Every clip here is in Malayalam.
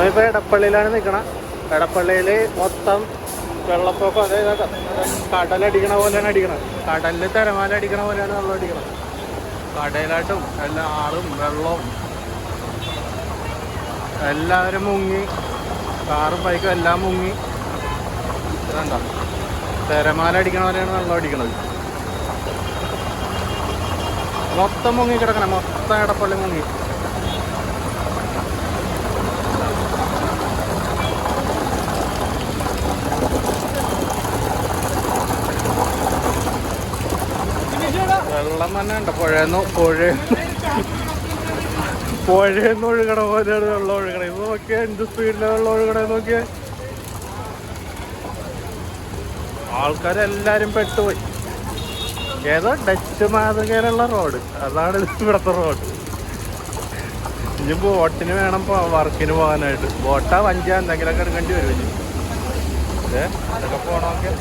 നമ്മളിപ്പോൾ എടപ്പള്ളിയിലാണ് നിൽക്കണം എടപ്പള്ളിയിൽ മൊത്തം വെള്ളപ്പൊക്കം അതായത് കടലടിക്കണ പോലെയാണ് അടിക്കണം കടലിൽ തിരമാല അടിക്കണ പോലെയാണ് വെള്ളം അടിക്കണം കടയിലായിട്ടും എല്ലാ ആറും വെള്ളവും. എല്ലാവരും മുങ്ങി. കാറും ബൈക്കും എല്ലാം മുങ്ങി. ഇതണ്ട തിരമാല അടിക്കണ പോലെയാണ് വെള്ളം അടിക്കണത്. മൊത്തം മുങ്ങി കിടക്കണം മൊത്തം എടപ്പള്ളി മുങ്ങി. വെള്ളം തന്നെ ഉണ്ട്. പുഴയെന്ന് പുഴ പുഴയെന്ന് ഒഴുകണ പോലെയാണ് വെള്ളം ഒഴുകണത് ഇത് നോക്കിയാൽ എന്ത് സ്പീഡിലെ വെള്ളം ഒഴുകണേ നോക്കിയാൽ ആൾക്കാരെല്ലാരും പെട്ടുപോയി. ഏതോ ഡച്ച് മാതൃകയിലുള്ള റോഡ്. അതാണ് ഇവിടുത്തെ റോഡ്. ഇനി ബോട്ടിന് വേണം വർക്കിന് പോകാനായിട്ട്. ബോട്ടാ വഞ്ചിയാ എന്തെങ്കിലുമൊക്കെ എടുക്കേണ്ടി വരും ഇനി. ഏ അതൊക്കെ പോകണമെങ്കിൽ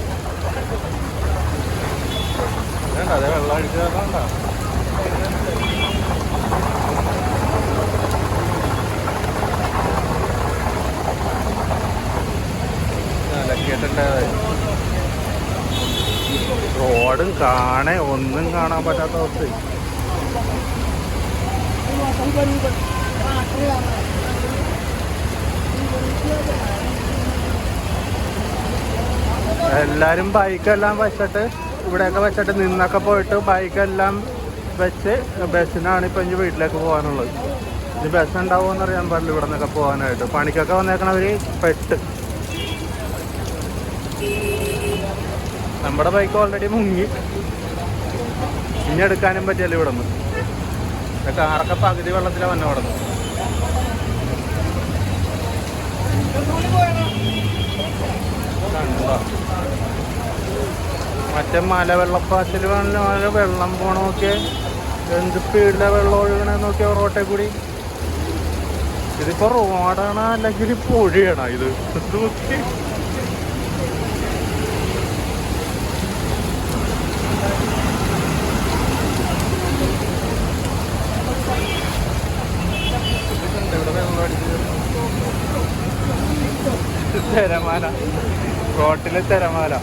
റോഡും കാണേ ഒന്നും കാണാൻ പറ്റാത്ത അവസ്ഥ. എല്ലാരും ബൈക്കെല്ലാം വെച്ചിട്ട് ഇവിടെയൊക്കെ വെച്ചിട്ട് നിന്നൊക്കെ പോയിട്ട് ബൈക്കെല്ലാം വെച്ച് ബസ്സിനാണ് ഇപ്പം ഇനി വീട്ടിലേക്ക് പോകാനുള്ളത്. ഇനി ബസ് ഉണ്ടാവുമെന്ന് അറിയാൻ പാടില്ല ഇവിടെ നിന്നൊക്കെ പോകാനായിട്ട്. പണിക്കൊക്കെ വന്നേക്കണവര് പെട്ട്. നമ്മുടെ ബൈക്ക് ഓൾറെഡി മുങ്ങി. ഇനി എടുക്കാനും പറ്റിയല്ല ഇവിടെ നിന്ന് കാറൊക്കെ പകുതി വെള്ളത്തിലാണ് വന്നെ ഇവിടെ നിന്ന് കണ്ടോ? മറ്റേ മല വെള്ളപ്പാച്ചിൽ മല വെള്ളം നോക്കിയേ എന്ത് സ്പീഡിലാണ് വെള്ളം ഒഴുകണേ നോക്കിയാൽ റോട്ടെ കൂടി ഇതിപ്പോ റോഡാണ് അല്ലെങ്കിൽ ഇപ്പൊ ഇത് ഇത്? നോക്കി. തിരമാല. റോട്ടിലെ തിരമാല.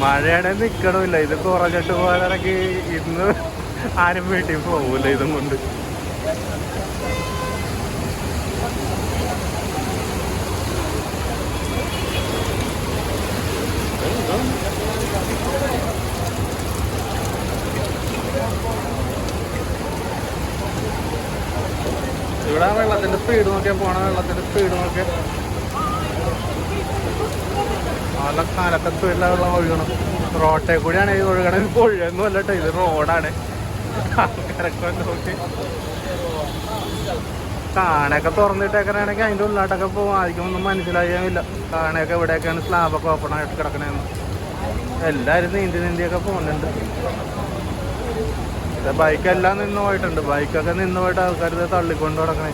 മഴയാണെ നിക്കണമില്ല. ഇത് കുറഞ്ഞിട്ട് പോകാനിടയ്ക്ക് ഇന്ന് ആരും വീട്ടിൽ പോകൂല ഇതും കൊണ്ട്. ഇവിടെ വെള്ളത്തിന്റെ സ്പീഡ് നോക്കിയാൽ പോണ വെള്ളത്തിന്റെ സ്പീഡ് നോക്കിയാൽ നല്ല സ്പീഡിലെ വെള്ളം ഒഴുകണം റോട്ടെ കൂടിയാണ് ഈ ഒഴുകണം ഇപ്പോൾ ഒഴുകുന്നു അല്ലട്ടോ ഇത് റോഡാണ്. ആൾക്കാരൊക്കെ നോക്കി. കാണയൊക്കെ തുറന്നിട്ടേക്കാണെങ്കിൽ അതിന്റെ ഉള്ളിലോട്ടൊക്കെ ഒന്നും മനസ്സിലായില്ല കാണയൊക്കെ ഇവിടെയൊക്കെയാണ് സ്ലാബൊക്കെ ഓപ്പൺ ആയിട്ട് കിടക്കണേന്ന്. എല്ലാവരും നീന്തി നീന്തിയൊക്കെ പോകുന്നുണ്ട്. ബൈക്കെല്ലാം നിന്ന് പോയിട്ടുണ്ട്. ബൈക്കൊക്കെ നിന്ന് പോയിട്ട് ആൾക്കാർ ഇത് തള്ളിക്കൊണ്ട് കിടക്കണേ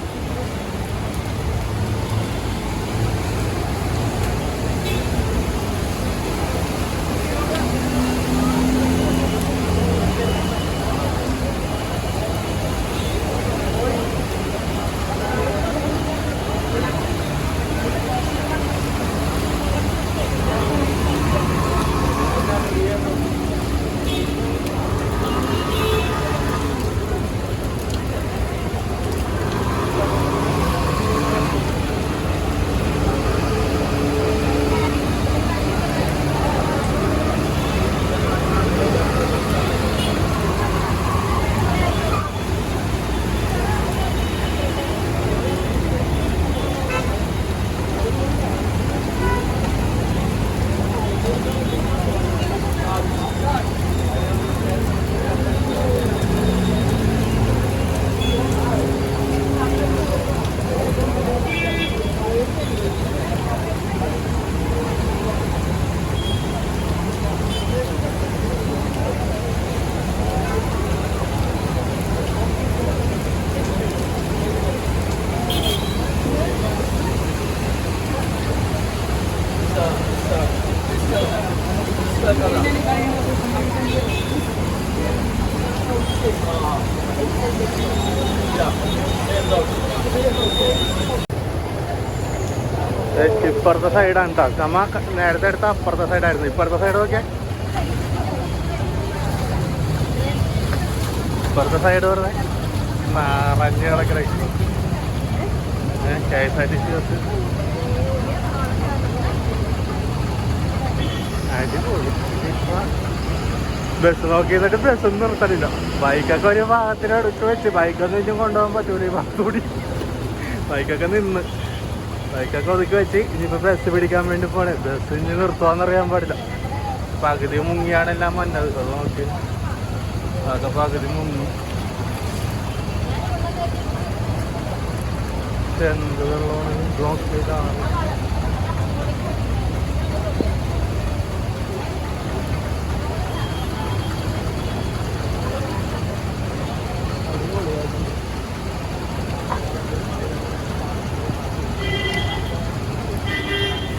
ഇപ്പുറത്തെ സൈഡാണ് കേട്ടോ നമ്മ ക- നേരത്തെ എടുത്ത അപ്പുറത്തെ സൈഡായിരുന്നു ഇപ്പുറത്തെ സൈഡ് നോക്കിയ. ഇപ്പുറത്തെ സൈഡ് പറഞ്ഞേ നിറഞ്ഞ് കിടക്കണ K S R T C bus അടിപൊളി ഇപ്പൊ ബസ് നോക്കി എന്നിട്ട് ബസ് ഒന്നും നിർത്തലില്ല ബൈക്കൊക്കെ ഒരു ഭാഗത്തിന് എടുത്ത് വെച്ച് ബൈക്കൊന്നും ഇനിയും കൊണ്ടുപോകാൻ പറ്റൂല ഈ ഭാഗത്തൂടി. ബൈക്കൊക്കെ നിന്ന്. ബൈക്കൊക്കെ ഒതുക്കി വെച്ച് ഇനിയിപ്പോ ബസ് പിടിക്കാൻ വേണ്ടി പോണേ. ബസ് ഇനി നിർത്തുവാന്നറിയാൻ പാടില്ല. പകുതി മുങ്ങിയാണ് എല്ലാം വന്നത്. അത് നോക്കി. അതൊക്കെ പകുതി മുങ്ങി. എന്ത് വെള്ളമാണ്? ബ്ലോക്ക് ചെയ്താണ്